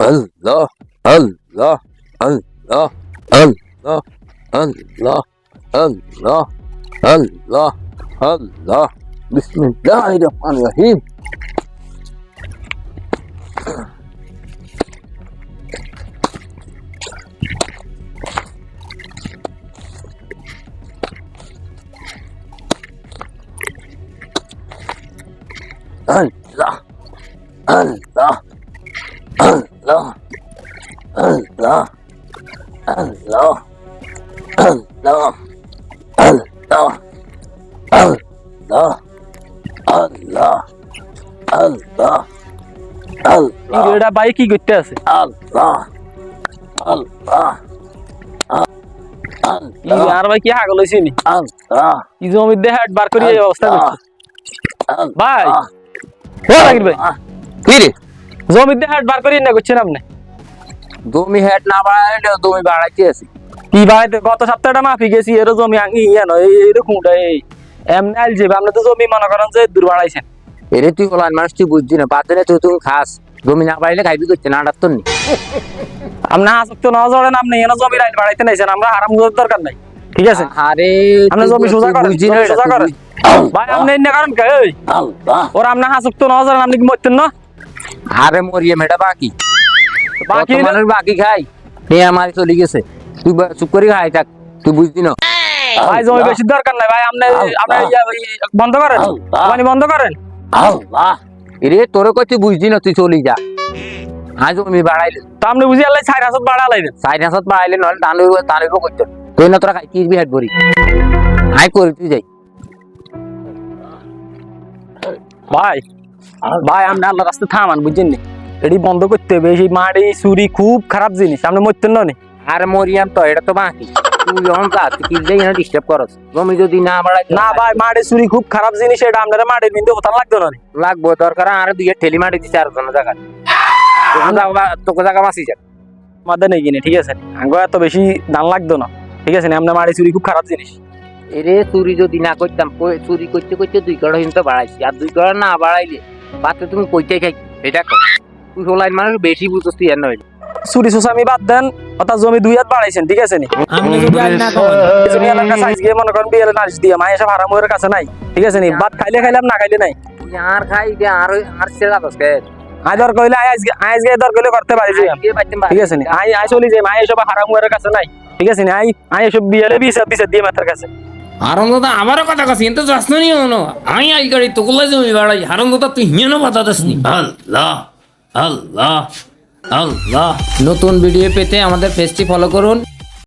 আল্লাহ আল্লাহ আল্লাহ আল্লাহ আল্লাহ আল্লাহ আল্লাহ আল্লাহ বিসমিল্লাহির রহমানির রহিম আল্লাহ আল্লাহ আল্লাহ আল্লাহ আল্লাহ আল্লাহ আল্লাহ আল্লাহ আল্লাহ আল্লাহ আল্লাহ এটা বাইক কি করতে আছে আল্লাহ আল্লাহ আর ভাই কি হাগল হইছে নি কি জমির দেহে বার করি এই অবস্থা ভাই ও রাকিব ভাই কি রে জমির দেহে হাট বার করি না করছেন আপনি? তুমি হেড না বাড়াইলে তুমি বাড়াইতে আছি। কি ভাই তো গত সপ্তাহটা মাফি গেছি এর জমি আঙ্গি ইয়া নয় এরকম এই এমনি আইল যাবে আপনি তো জমি মনে করেন যে দূর বাড়াইছেন। এরে তুই বলার মানুষ তুই বুঝছি না বাদ দিলে তুই তুমি খাস। জমি না পাইলে খাইবি করছে না আটাত্তর নি। আপনি আসক্ত না জড়েন আপনি এনে জমির আইল বাড়াইতে নাইছেন আমরা হারাম করার দরকার নাই ঠিক আছে? আরে আপনি জমি সোজা করেন বুঝছি না জমি এটা, সোজা করেন। ভাই আপনি এনে কারণ কে? এই আল্লাহ আপনি হাসক্ত না জড়েন আপনি কি মরতেন না? আরে মরিয়ে মেটা বাকি। বাকি মানুষ বাকি খাই এ আমার চলে গেছে। তুই চুপ করে খাই থাক। তুই বুঝতি না। ভাই জমি বেশি দরকার নাই ভাই। আপনি আপনি বন্ধ করেন? আল্লাহ। পানি বন্ধ করেন? আল্লাহ। এরে তোরে কই তুই না তুই চলি যা। আজ জমি বাড়াইলে। তো আপনি বুঝি আল্লাহ চার হাজার বাড়া লাইবেন। সাইড হাসত বাড়াইলে নহলে টান হইব টান হইব করতে তুই না তোরা খাই কি বিহাট ভরি। আই করি তুই যাই। ভাই ভাই আপনি আল্লাহ রাস্তা থামান বুঝছেন নি? এটি বন্ধ করতে হবে। এই মাটি চুরি খুব খারাপ জিনিস। আপনি মরতেন না আর মরিয়াম তো এটা তো বাকি। তুই যখন যা তুই কি যাই ডিস্টার্ব করস? জমি যদি না বাড়াই না ভাই মাটি চুরি খুব খারাপ জিনিস এটা। আপনারা মাটির বিন্দু হতাম লাগতো না। লাগবো দরকার আর দুই ঠেলি মাটি দিচ্ছে আর কোনো জায়গা তোকে জায়গা বাঁচি যাক। আমাদের নেই কিনে ঠিক আছে এত বেশি দাম লাগতো না। ঠিক আছে নি? আপনার মাটি চুরি খুব খারাপ জিনিস। এরে চুরি যদি না করতাম কই- চুরি করতে করতে দুই কড়া কিন্তু বাড়াইছি। আর দুই কড়া না বাড়াইলে পাতে তুমি কইতে খাই এটা কর তুই সোলাইন মানুষ বেশি বুঝছিস তুই আর নয়। চুরি সুসামি বাদ দেন অর্থাৎ জমি দুই হাত বাড়াইছেন ঠিক আছে নি? আপনি যদি আজ না করেন। এলাকার size গিয়ে মনে করেন বিয়ের নাচ দিয়ে মায়ের সব হারাম ওর কাছে নাই ঠিক আছে নি? ভাত খাইলে খাইলাম না খাইলে নাই। আর খাই যে আর আর ছেড়া দোস কে? দর কইলে আয় আজকে দর কইলে করতে পারি ঠিক আছে নি? আই আই চলি যাই মায়ের সব হারাম ওর কাছে নাই। ঠিক আছে নি? আই আই সব বিয়েলে বিশ বিশ দিয়ে মাথার কাছে। হারম দাদা আবারও কথা কাছি তো যাস না না আমি আই গাড়ি তোকুলা জমি বাড়াই। হারম দাদা তুই না বাধা দাস নি। আল্লাহ আল্লাহ আল্লাহ। নতুন ভিডিও পেতে আমাদের পেজটি ফলো করুন।